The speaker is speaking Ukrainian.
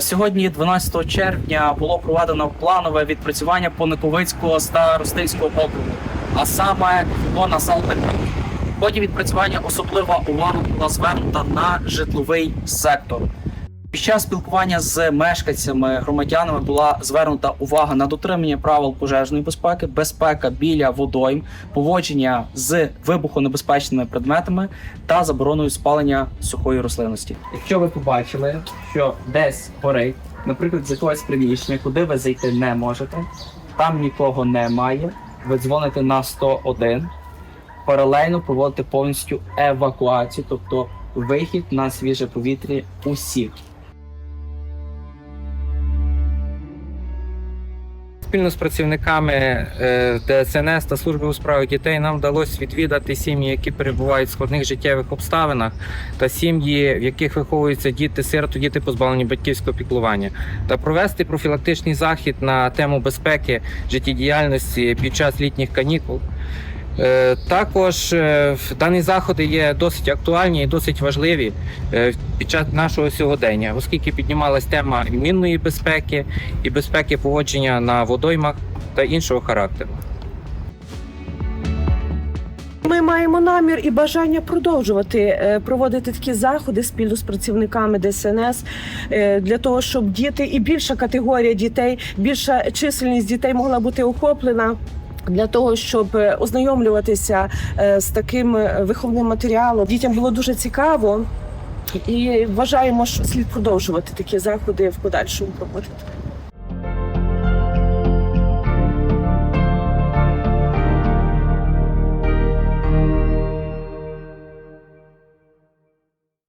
Сьогодні, 12 червня, було проведено планове відпрацювання Пониковицького старостинського округу, а саме його на Салтик. В ході відпрацювання особлива увага була звернута на житловий сектор. Під час спілкування з мешканцями, громадянами була звернута увага на дотримання правил пожежної безпеки, безпека біля водойм, поводження з вибухонебезпечними предметами та забороною спалення сухої рослинності. Якщо ви побачили, що десь горить, наприклад, з якогось приміщення, куди ви зайти не можете, там нікого немає, ви дзвоните на 101, паралельно проводите повністю евакуацію, тобто вихід на свіже повітря усіх. Спільно з працівниками е, ДСНС та служби у справах дітей нам вдалося відвідати сім'ї, які перебувають в складних життєвих обставинах, та сім'ї, в яких виховуються діти сироти, діти позбавлені батьківського піклування, та провести профілактичний захід на тему безпеки життєдіяльності під час літніх канікул. Е, Також е, дані заходи є досить актуальні і досить важливі е, під час нашого сьогодення, оскільки піднімалась тема мінної безпеки і безпеки поводження на водоймах та іншого характеру. Ми маємо намір і бажання продовжувати проводити такі заходи спільно з працівниками ДСНС для того, щоб діти і більша категорія дітей, більша чисельність дітей могла бути охоплена. Для того щоб е, ознайомлюватися е, з таким е, виховним матеріалом, дітям було дуже цікаво, і вважаємо, що слід продовжувати такі заходи в подальшому проводити.